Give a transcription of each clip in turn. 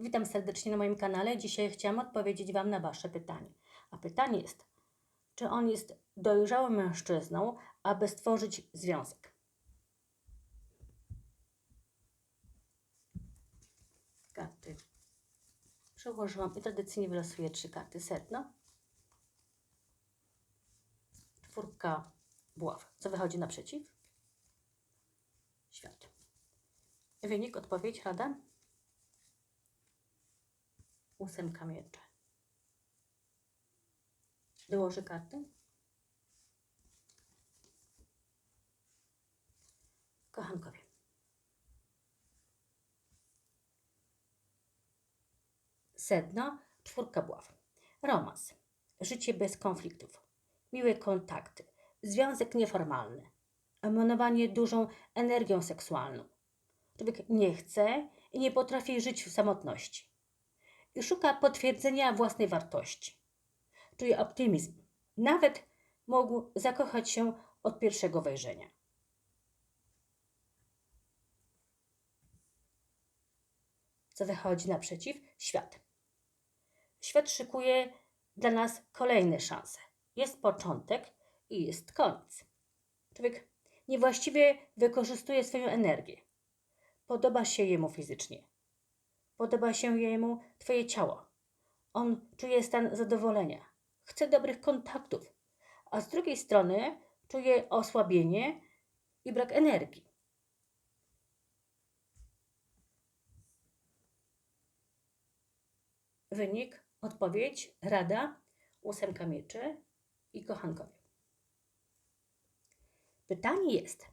Witam serdecznie na moim kanale. Dzisiaj chciałam odpowiedzieć Wam na Wasze pytanie. A pytanie jest, czy on jest dojrzałym mężczyzną, aby stworzyć związek? Karty przełożyłam i tradycyjnie wylosuję trzy karty. Sedno, czwórka buław. Co wychodzi naprzeciw? Świat. Wynik, odpowiedź, rada? Ósemka mieczy. Dołożę karty. Kochankowie. Sedno, czwórka buław. Romans. Życie bez konfliktów. Miłe kontakty. Związek nieformalny. Emanowanie dużą energią seksualną. Człowiek nie chce i nie potrafi żyć w samotności. Szuka potwierdzenia własnej wartości. Czuje optymizm. Nawet mógł zakochać się od pierwszego wejrzenia. Co wychodzi naprzeciw? Świat. Świat szykuje dla nas kolejne szanse. Jest początek i jest koniec. Człowiek niewłaściwie wykorzystuje swoją energię. Podoba się jemu fizycznie. Podoba się jemu Twoje ciało. On czuje stan zadowolenia. Chce dobrych kontaktów. A z drugiej strony czuje osłabienie i brak energii. Wynik, odpowiedź, rada, ósemka mieczy i kochankowie. Pytanie jest,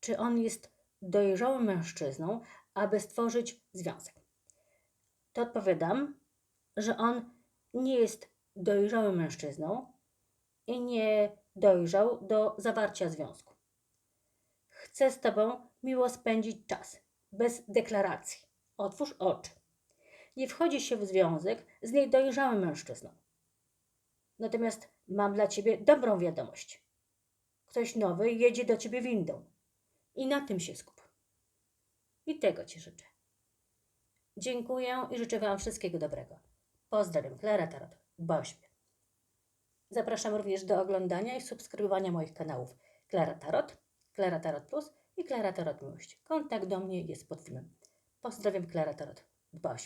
czy on jest dojrzałym mężczyzną, aby stworzyć związek? To odpowiadam, że on nie jest dojrzałym mężczyzną i nie dojrzał do zawarcia związku. Chce z tobą miło spędzić czas, bez deklaracji. Otwórz oczy. Nie wchodzi się w związek z niedojrzałym mężczyzną. Natomiast mam dla ciebie dobrą wiadomość. Ktoś nowy jedzie do ciebie windą. I na tym się skup. I tego ci życzę. Dziękuję i życzę Wam wszystkiego dobrego. Pozdrawiam, Klara Tarot. Dba. Zapraszam również do oglądania i subskrybowania moich kanałów Klara Tarot, Klara Tarot Plus i Klara Tarot Miłość. Kontakt do mnie jest pod filmem. Pozdrawiam, Klara Tarot. Dba.